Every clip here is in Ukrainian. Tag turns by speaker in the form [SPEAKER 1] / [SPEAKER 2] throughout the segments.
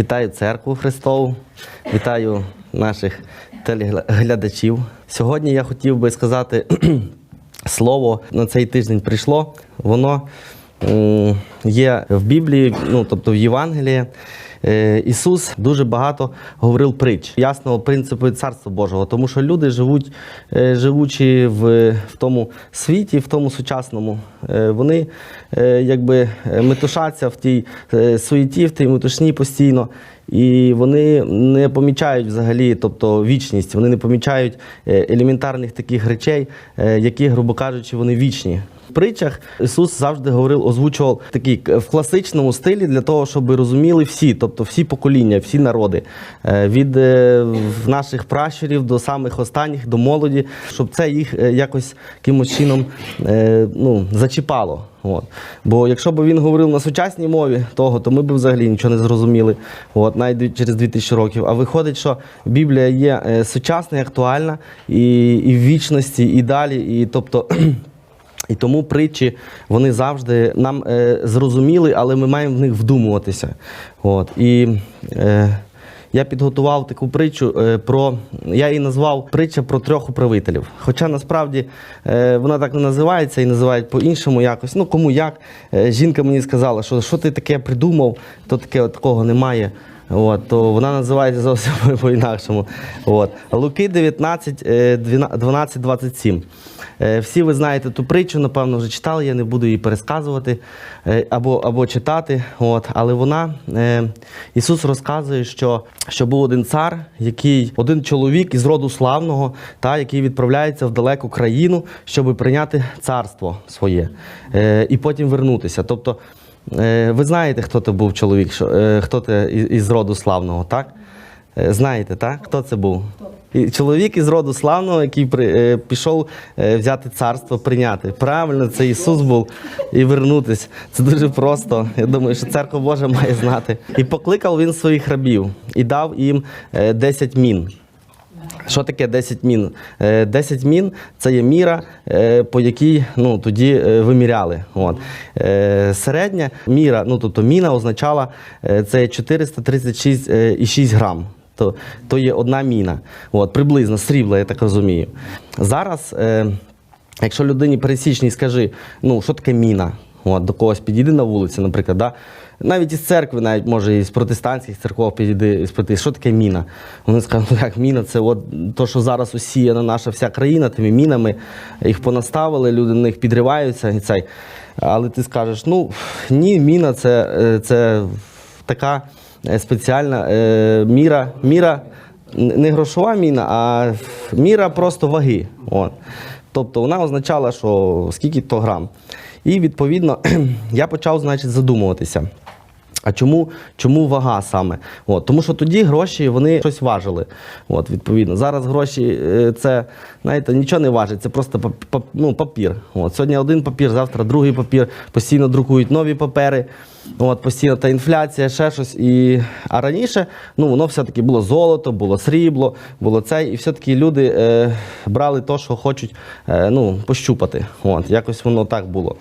[SPEAKER 1] Вітаю церкву Христову, вітаю наших телеглядачів. Сьогодні я хотів би сказати слово на цей тиждень прийшло. Воно є в Біблії, ну тобто в Євангелії. Е, Ісус дуже багато говорив притч ясного принципу Царства Божого, тому що люди живуть, е, живучи в, в тому світі, в тому сучасному, е, вони якби метушаться в тій суеті, в тій метушні постійно. І вони не помічають взагалі, тобто вічність, вони не помічають елементарних таких речей, які, грубо кажучи, вони вічні. Притчах Ісус завжди говорив, озвучував такий в класичному стилі для того, щоб розуміли всі, тобто всі покоління, всі народи, е, від е, наших пращурів до самих останніх, до молоді, щоб це їх е, якось якимось чином е, ну, зачіпало. От. Бо якщо б він говорив на сучасній мові того, то ми б взагалі нічого не зрозуміли, от, навіть через 2000 років. А виходить, що Біблія є е, сучасна і актуальна, і, і в вічності, і далі. І, тобто, і тому притчі вони завжди нам е, зрозуміли, але ми маємо в них вдумуватися. От. І е, я підготував таку притчу е, про. Я її назвав притча про трьох управителів. Хоча насправді е, вона так не називається і називають по-іншому якось. Ну кому як. Е, жінка мені сказала, що що ти таке придумав, то таке такого немає. От, то вона називається зовсім по-інакшому. От. Луки 19, е, 12, 27. Е, Всі ви знаєте ту притчу, напевно, вже читали, я не буду її пересказувати е, або, або читати. От. Але вона, е, Ісус розказує, що, що був один цар, який, один чоловік із роду славного, та, який відправляється в далеку країну, щоб прийняти царство своє і потім вернутися. Тобто, Ви знаєте, хто це був чоловік, хто це із- роду славного, так? Знаєте, так? Хто це був? Чоловік із роду славного, який при, е, пішов е, взяти царство, прийняти. Правильно, це Ісус був і вернутись. Це дуже просто. Я думаю, що церква Божа має знати. І покликав він своїх рабів і дав їм е, 10 мін. Що таке 10 мін? Е, 10 мін це є міра, е, по якій ну, тоді е, виміряли. От. Е, Середня міра, ну тобто міна означала е, це 436,6 грам. То, то є одна міна. От, приблизно срібла, я так розумію. Зараз, е, якщо людині пересічній скажи, ну що таке міна? От, до когось підійди на вулиці, наприклад, да? навіть із церкви, навіть може із протестантських церков підійди спити, що таке міна? Вони скажуть, ну як міна, це от то, що зараз усіяна наша вся країна, тими мінами, їх понаставили, люди на них підриваються. І цей. Але ти скажеш, ну ні, міна це, е, це така спеціальна е, міра, міра, не грошова міна, а міра просто ваги. От. Тобто вона означала, що скільки то грам. І відповідно я почав, значить, задумуватися. А чому, чому вага саме? От, тому що тоді гроші вони щось важили. От, відповідно. Зараз гроші е, це, знаєте, нічого не важить, це просто ну, папір. От, сьогодні один папір, завтра другий папір, постійно друкують нові папери. От, постійно та інфляція, ще щось. І... А раніше ну, воно все-таки було золото, було срібло, було це. І все-таки люди е, брали те, що хочуть е, ну, пощупати. От, якось воно так було.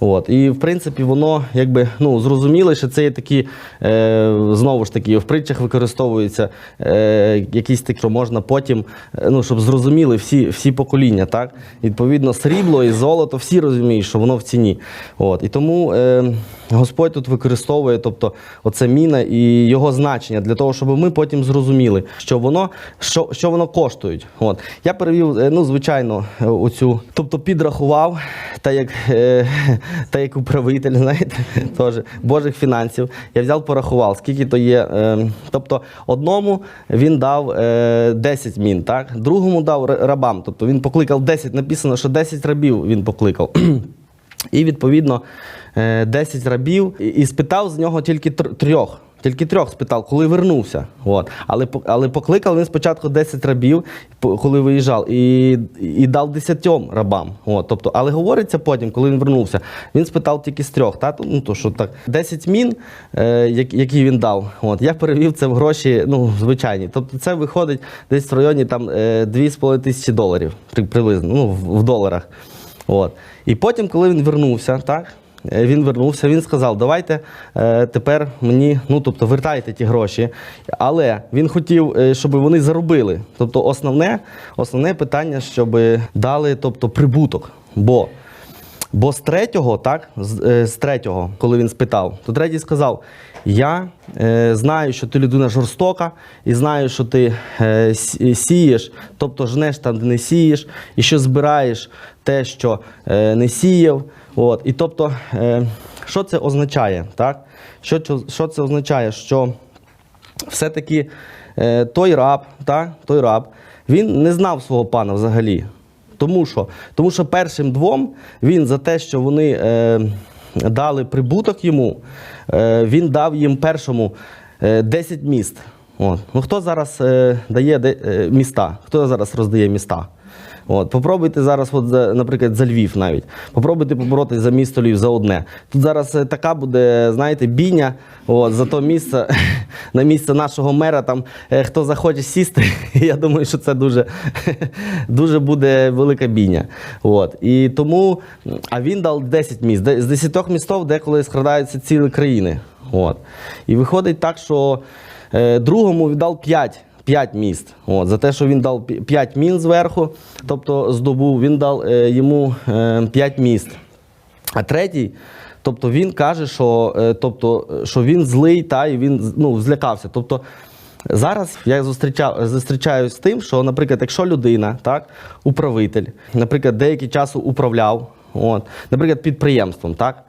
[SPEAKER 1] От. І в принципі воно якби ну, зрозуміло, що це є такі, е, знову ж таки, в притчах використовуються е, якісь такі, що можна потім, е, ну, щоб зрозуміли всі, всі покоління. Так? Відповідно, срібло і золото, всі розуміють, що воно в ціні. От. І тому е, Господь тут використовує тобто, оце міна і його значення для того, щоб ми потім зрозуміли, що воно, що, що воно коштує. От. Я перевів, е, ну, звичайно, е, оцю, тобто підрахував, та як, е, та як управитель, знаєте, теж Божих фінансів. Я взяв, порахував, скільки то є. Е, тобто одному він дав е, 10 мін, так? другому дав рабам. Тобто він покликав 10, написано, що 10 рабів він покликав. І відповідно е, 10 рабів і- і спитав з нього тільки трьох. Тільки трьох спитав, коли вернувся. От. Але, але покликав він спочатку 10 рабів, коли виїжджав, і, і дав 10 рабам. От. Тобто, але говориться потім, коли він вернувся, він спитав тільки з трьох. Та? Ну, то, що так, 10 мін, е, які він дав, от. я перевів це в гроші ну, звичайні. Тобто це виходить десь в районі там, е, 2,5 тисячі доларів приблизно, ну, в, доларах. От. І потім, коли він вернувся, так, е, він вернувся, він сказав, давайте е, тепер мені, ну тобто вертайте ті гроші. Але він хотів, е, щоб вони заробили. Тобто основне, основне питання, щоб дали тобто, прибуток. Бо Бо з третього, так, з, е, з третього, коли він спитав, то третій сказав: Я е, знаю, що ти людина жорстока, і знаю, що ти е, сієш, тобто жнеш там, де не сієш, і що збираєш те, що е, не сіяв. От. І тобто, е, що це означає? Так? Що, що це означає? Що все-таки е, той раб, так, той раб, він не знав свого пана взагалі. Тому що, тому що першим двом він за те, що вони е, дали прибуток йому, е, він дав їм першому е, 10 міст. От. Ну, хто зараз е, дає де, е, міста? Хто зараз роздає міста? От, попробуйте зараз, от, наприклад, за Львів навіть. Попробуйте поборотися за місто Львів за одне. Тут зараз е, така буде, знаєте, бійня от, за то місце, на місце нашого мера. Там е, хто захоче сісти, я думаю, що це дуже, дуже буде велика бійня. От. І тому, а він дав 10 міст. З 10 містов деколи складаються цілі країни. От. І виходить так, що е, другому віддав 5. 5 міст. От, за те, що він дав 5 мін зверху, тобто здобув, він дав е, йому 5 міст. А третій, тобто він каже, що, е, тобто, що він злий та і він ну, злякався. Тобто, Зараз я зустрічав, зустрічаюсь з тим, що, наприклад, якщо людина, так, управитель, наприклад, деякий час управляв, от, наприклад, підприємством, так,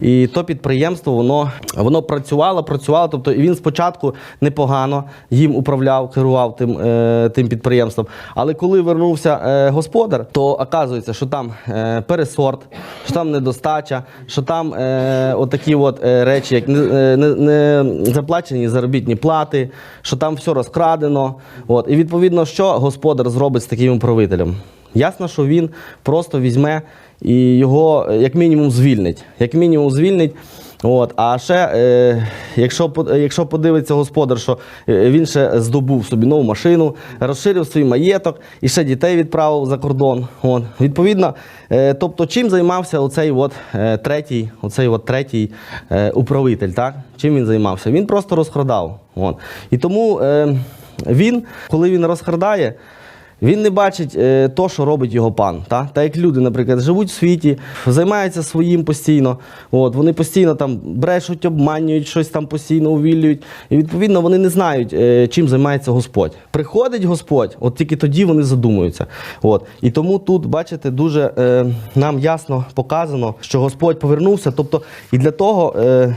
[SPEAKER 1] і то підприємство воно, воно працювало, працювало. Тобто він спочатку непогано їм управляв, керував тим, е, тим підприємством. Але коли вернувся е, господар, то оказується, що там е, пересорт, що там недостача, що там е, отакі от, е, речі, як не, е, не, не заплачені заробітні плати, що там все розкрадено. От. І відповідно, що господар зробить з таким управителем? Ясно, що він просто візьме і його е, як мінімум звільнить. Як мінімум звільнить. От, а ще, е, якщо, якщо подивиться господар, що е, він ще здобув собі нову машину, розширив свій маєток і ще дітей відправив за кордон. От, відповідно, е, тобто, чим займався оцей от, е, третій, оцей от третій е, управитель? Так? Чим він займався? Він просто розкрадав. От. І тому е, він, коли він розкрадає, він не бачить е, то, що робить його пан. Та? Та як люди, наприклад, живуть в світі, займаються своїм постійно. От, вони постійно там брешуть, обманюють, щось там постійно увіллюють. І відповідно вони не знають, е, чим займається Господь. Приходить Господь, от тільки тоді вони задумуються. От. І тому тут, бачите, дуже е, нам ясно показано, що Господь повернувся. Тобто, і для того. Е,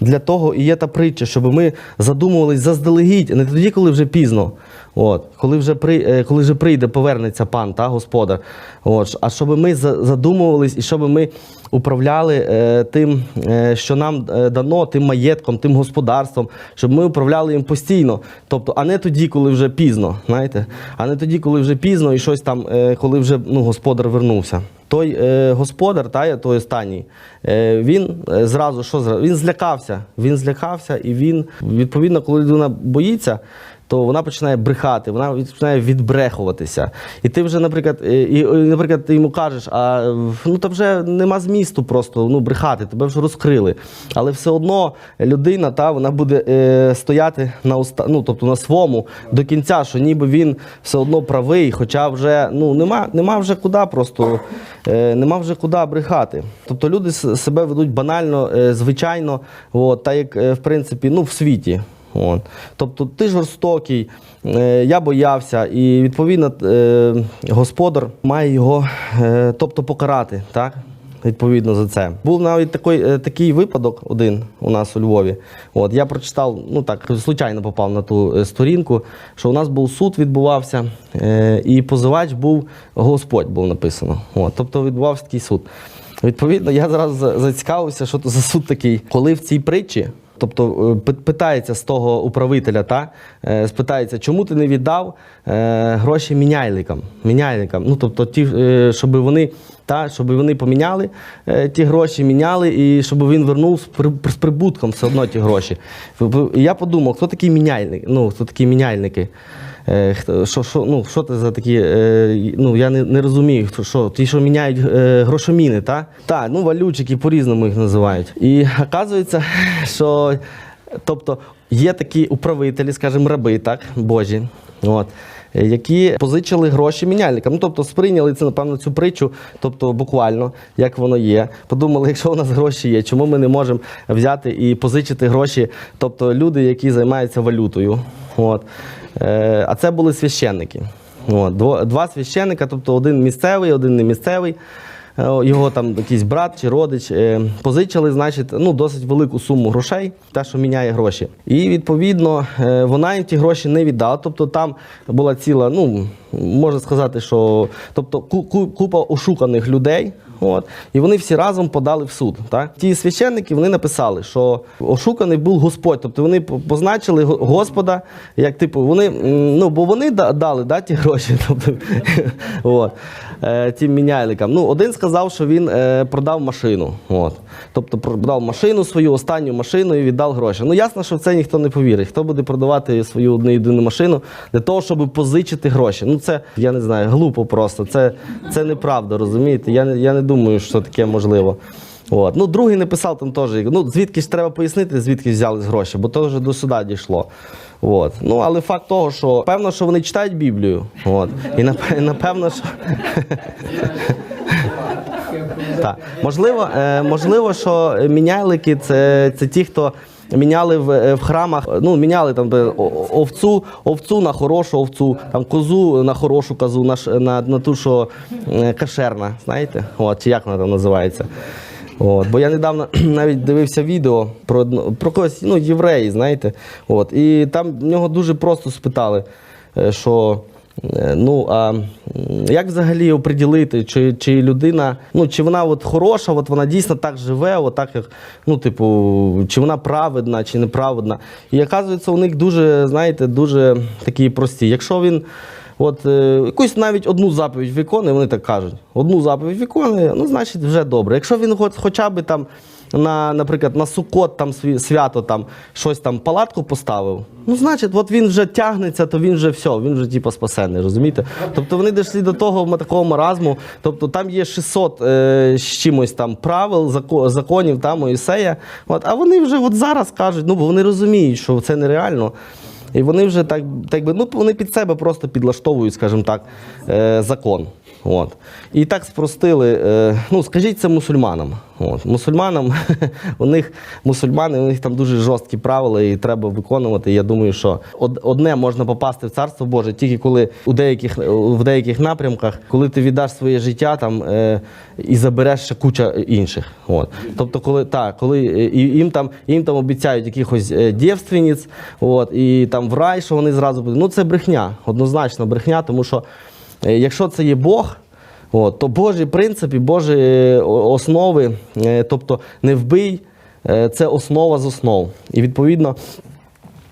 [SPEAKER 1] для того і є та притча, щоб ми задумувались заздалегідь, не тоді, коли вже пізно. От, коли вже при, е, коли вже прийде, повернеться пан та господар. От, а щоб ми за- задумувались і щоб ми управляли е, тим, е, що нам е, дано, тим маєтком, тим господарством, щоб ми управляли їм постійно. Тобто, а не тоді, коли вже пізно, знаєте, а не тоді, коли вже пізно, і щось там, е, коли вже ну, господар вернувся. Той е, господар, та, той останній, е, він е, зразу що зразу? Він злякався. Він злякався, і він, відповідно, коли людина боїться, то вона починає брехати, вона починає відбрехуватися. І ти вже, наприклад, і, наприклад, ти йому кажеш, а ну та вже нема змісту просто ну, брехати, тебе вже розкрили. Але все одно людина, та, вона буде е, стояти на уста, ну, тобто на своєму до кінця, що ніби він все одно правий, хоча вже ну, нема, нема вже куди просто, е, нема вже куди брехати. Тобто люди себе ведуть банально, е, звичайно, от, так як е, в принципі ну, в світі. От. Тобто ти жорстокий, е, я боявся, і відповідно е, господар має його е, тобто, покарати. Так? Відповідно за це. Був навіть такий, такий випадок один у нас у Львові. От, я прочитав, ну так, случайно попав на ту сторінку, що у нас був суд, відбувався, е, і позивач був Господь був написано. От, тобто відбувався такий суд. Відповідно, я зараз зацікавився, що то за суд такий. Коли в цій притчі, тобто е, питається з того управителя, та, е, спитається, чому ти не віддав е, гроші міняйликам, міняйликам, ну тобто ті, щоб вони Та, щоб вони поміняли е, ті гроші, міняли, і щоб він вернув з, при, з прибутком все одно ті гроші. І я подумав, хто такі міняльники? Ну, хто такі міняльники? Е, що, що, ну, що це за такі, е, ну я не, не розумію, хто що, ті, що міняють е, грошоміни, та? Так, ну валютчики по-різному їх називають. І оказується, що тобто є такі управителі, скажімо, раби, так, божі. От. Е, Які позичили гроші міняльникам. Ну, тобто сприйняли це, напевно, цю притчу, тобто буквально, як воно є. Подумали, якщо у нас гроші є, чому ми не можемо взяти і позичити гроші, тобто люди, які займаються валютою. От. Е, а це були священники. От. Два священника, тобто один місцевий, один не місцевий. Е, Його там якийсь брат чи родич е, позичили, значить, ну досить велику суму грошей, те, що міняє гроші. І відповідно е, вона їм ті гроші не віддала. Тобто там була ціла, ну можна сказати, що тобто ку- ку- купа ошуканих людей. От, і вони всі разом подали в суд. Так? Ті священники вони написали, що ошуканий був Господь. Тобто вони позначили Господа, як типу, вони, ну, бо вони дали да, ті гроші. Тобто, от, е, тим міняльникам. Ну, один сказав, що він е, продав машину. От. Тобто продав машину, свою останню машину і віддав гроші. Ну, ясно, що в це ніхто не повірить. Хто буде продавати свою одну єдину машину для того, щоб позичити гроші? Ну, це, я не знаю, глупо просто. Це, це неправда, розумієте? Я, я не думаю, що таке можливо. От. Ну, другий написав там теж. Ну, звідки ж треба пояснити, звідки взялись гроші, бо то вже до суда дійшло. От. Ну, але факт того, що певно, що вони читають Біблію. От. І напевно, що. Так. Можливо, е, можливо, що мінялики це, це ті, хто міняли в, е, в храмах, ну, міняли там овцу, овцу на хорошу овцу, там козу на хорошу козу, на, на, на ту, що е, кашерна, знаєте? От, чи як вона там називається. От, бо я недавно навіть дивився відео про, про когось, ну, євреї, знаєте. От, і там в нього дуже просто спитали, е, що. Е, Ну а як взагалі оприділити, чи, чи людина, ну чи вона от хороша, от вона дійсно так живе, от як, ну, типу, чи вона праведна, чи неправедна. І оказується, у них дуже, знаєте, дуже такі прості. Якщо він от е, якусь навіть одну заповідь виконує, вони так кажуть, одну заповідь виконує, ну значить вже добре. Якщо він хоч, хоча б там на, наприклад, на Суккот там свято там щось там палатку поставив. Ну, значить, от він вже тягнеться, то він вже все, він вже типу спасений, розумієте? Тобто вони дійшли до того такого маразму. Тобто там є 600 е, з чимось там правил, зако- законів там Моїсея. От, а вони вже от зараз кажуть, ну бо вони розуміють, що це нереально. І вони вже так, так би, ну вони під себе просто підлаштовують, скажімо так, е, закон. От. І так спростили. Е, ну, скажіть це мусульманам. От. Мусульманам, у них мусульмани, у них там дуже жорсткі правила і треба виконувати. Я думаю, що одне можна попасти в царство Боже, тільки коли у деяких, в деяких напрямках, коли ти віддаш своє життя там е, і забереш ще куча інших. От. Тобто, коли так, коли е, і їм там їм там обіцяють якихось е, дівственниць, от, і там в рай, що вони зразу будуть. Ну це брехня, однозначно брехня, тому що якщо це є Бог. От, то Божі принципи, Божі е, основи, е, тобто не вбий, е, це основа з основ. І відповідно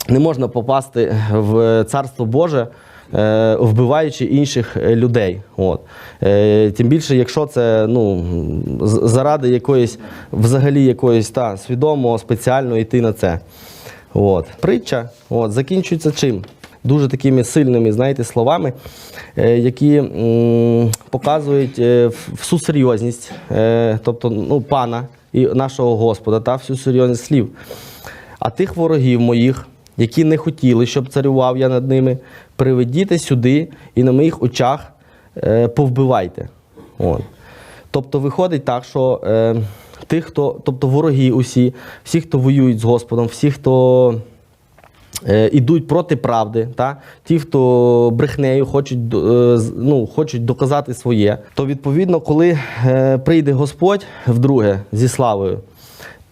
[SPEAKER 1] не можна попасти в Царство Боже, е, вбиваючи інших е, людей. От. Е, Тим більше, якщо це ну, заради якоїсь, взагалі якоїсь та, свідомо, спеціально йти на це. От. Притча от, закінчується чим? Дуже такими сильними, знаєте, словами, е, які показують е, всю серйозність, е, тобто ну, пана і нашого Господа та всю серйозність слів. А тих ворогів моїх, які не хотіли, щоб царював я над ними, приведіте сюди і на моїх очах повбивайте. От. Тобто виходить так, що е, тих, хто, тобто вороги усі, всі, хто воюють з Господом, всі, хто ідуть проти правди, та? ті, хто брехнею хочуть, е, ну, хочуть доказати своє, то відповідно, коли е, прийде Господь вдруге зі славою,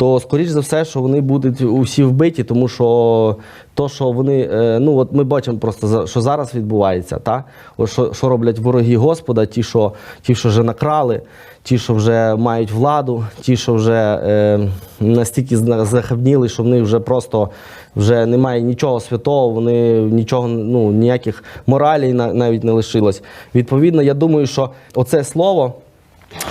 [SPEAKER 1] то скоріш за все, що вони будуть усі вбиті, тому що то, що вони, е, ну от ми бачимо просто що зараз відбувається, та? Що, що роблять вороги Господа, ті, що ті, що вже накрали, ті, що вже мають владу, ті, що вже е, настільки захабніли, що в них вже просто вже немає нічого святого, вони нічого, ну ніяких моралей на- навіть не лишилось. Відповідно, я думаю, що оце слово.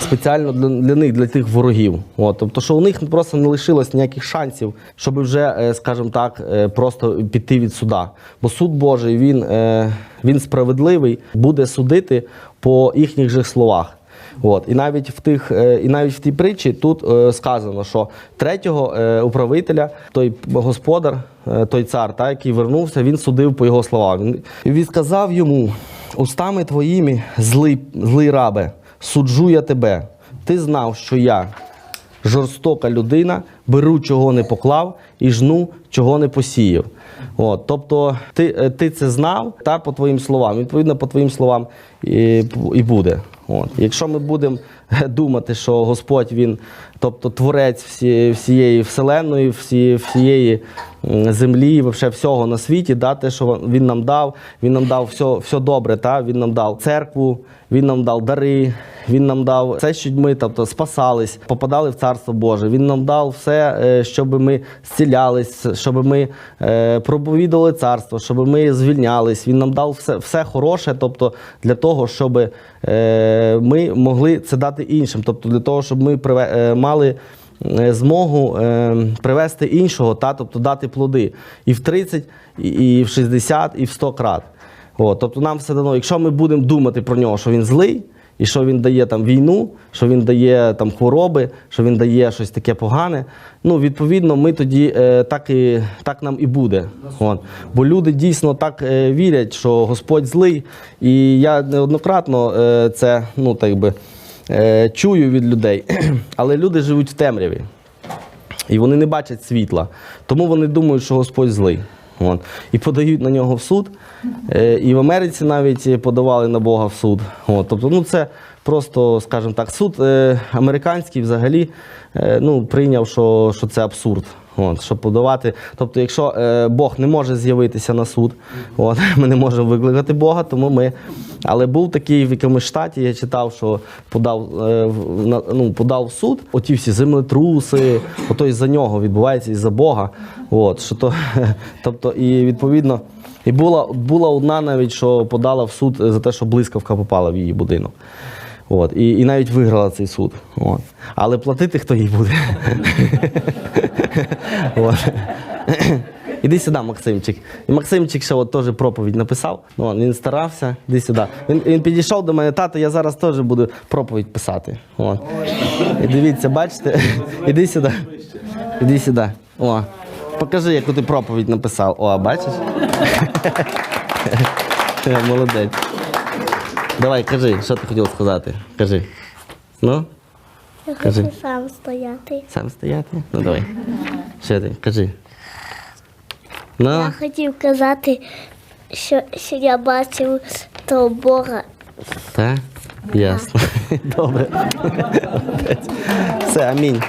[SPEAKER 1] Спеціально для, для них, для тих ворогів. От, тобто, що у них просто не лишилось ніяких шансів, щоб вже, е, скажімо так, е, просто піти від суда. Бо суд Божий він, е, він справедливий, буде судити по їхніх же словах. От. І навіть в тих, і навіть в тій притчі тут сказано, що третього управителя, той господар, той цар, та, який вернувся, він судив по його словам. Він сказав йому: устами твоїми, злий, злий рабе, суджу я тебе. Ти знав, що я жорстока людина, беру, чого не поклав, і жну, чого не посіяв. От, тобто ти, е, ти це знав та по твоїм словам. Відповідно, по твоїм словам і, і буде. От. Якщо ми будемо е, думати, що Господь він, тобто творець всі, всієї вселенної, всі, всієї землі, вообще всього на світі, да, те, що він нам дав, він нам дав все, все добре, та? він нам дав церкву, він нам дав дари, він нам дав все, що ми тобто, спасались, попадали в Царство Боже. Він нам дав все, е, щоб ми зцілялись, щоб ми е, проповідували царство, щоб ми звільнялись. Він нам дав все, все хороше, тобто для того, щоб е, ми могли це дати іншим. Тобто для того, щоб ми приве- е, мали е, змогу е, привести іншого, та, тобто дати плоди і в 30, і, в 60, і в 100 крат. От, тобто нам все дано, якщо ми будемо думати про нього, що він злий, і що він дає там війну, що він дає там хвороби, що він дає щось таке погане. Ну, відповідно, ми тоді е, так і так нам і буде. От. Бо люди дійсно так е, вірять, що Господь злий. І я неоднократно е, це ну, так би, чую від людей. Але люди живуть в темряві. І вони не бачать світла. Тому вони думають, що Господь злий. От. І подають на нього в суд. Е, І в Америці навіть подавали на Бога в суд. От. Тобто, ну це просто, скажімо так, суд е, американський взагалі е, ну, прийняв, що, що це абсурд. От, щоб подавати. Тобто, якщо е, Бог не може з'явитися на суд, от, ми не можемо викликати Бога, тому ми. Але був такий в якомусь штаті, я читав, що подав, е, в- на- ну, подав суд, оті всі землетруси, ото із-за нього відбувається із-за Бога. От, що то, тобто, і відповідно, і була, була одна навіть, що подала в суд за те, що блискавка попала в її будинок. От, і, і навіть виграла цей суд. От. Але платити хто їй буде. Іди сюди, Максимчик. І Максимчик ще от теж проповідь написав. Ну, він старався, іди сюди. Він, він підійшов до мене, тато, я зараз теж буду проповідь писати. От. І дивіться, бачите? Іди сюди. Іди сюди. О. Покажи, яку ти проповідь написав. О, бачиш? Молодець. Давай, кажи, що ти хотів сказати? Кажи. Ну,
[SPEAKER 2] Я
[SPEAKER 1] Кажи.
[SPEAKER 2] хочу сам стояти.
[SPEAKER 1] сам стояти? Ну давай. Що ти? Кажи. Ну,
[SPEAKER 2] Я хотів казати, що, що я бачив того Бога.
[SPEAKER 1] так? Ясно. Добре. Все, амінь.